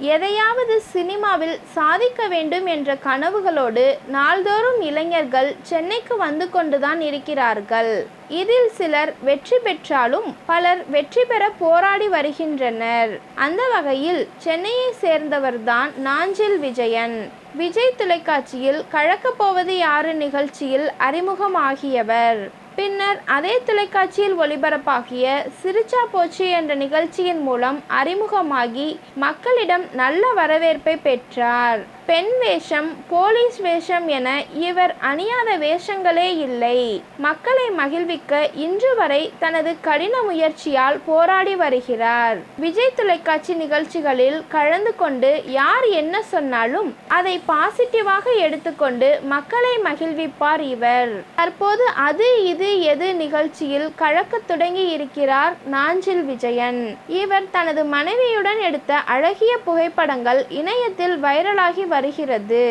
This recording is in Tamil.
எதையாவது சினிமாவில் சாதிக்க வேண்டும் என்ற கனவுகளோடு நாள்தோறும் இளைஞர்கள் சென்னைக்கு வந்து கொண்டுதான் இருக்கிறார்கள். இதில் சிலர் வெற்றி பெற்றாலும் பலர் வெற்றி பெற போராடி வருகின்றனர். அந்த வகையில் சென்னையை சேர்ந்தவர்தான் நாஞ்சில் விஜயன். விஜய் தொலைக்காட்சியில் கழக்கப் போவது யாரு நிகழ்ச்சியில் அறிமுகமாகியவர். பின்னர் அதே தொலைக்காட்சியில் ஒளிபரப்பாகிய சிரிச்சா போச்சு என்ற நிகழ்ச்சியின் மூலம் அறிமுகமாகி மக்களிடம் நல்ல வரவேற்பை பெற்றார். பெண் வேஷம் போலீஸ் வேஷம் என இவர் அணியாத வேஷங்களே இல்லை. மக்களை மகிழ்விக்க இன்று வரை தனது கடின முயற்சியால் போராடி வருகிறார். விஜய் தொலைக்காட்சி நிகழ்ச்சிகளில் கலந்து கொண்டு யார் என்ன சொன்னாலும் அதை பாசிட்டிவாக எடுத்துக்கொண்டு மக்களை மகிழ்விப்பார் இவர். தற்போது அது இது எது நிகழ்ச்சியில் கழக்கத் தொடங்கி இருக்கிறார் நாஞ்சில் விஜயன். இவர் தனது மனைவியுடன் எடுத்த அழகிய புகைப்படங்கள் இணையத்தில் வைரலாகி வருகிறது.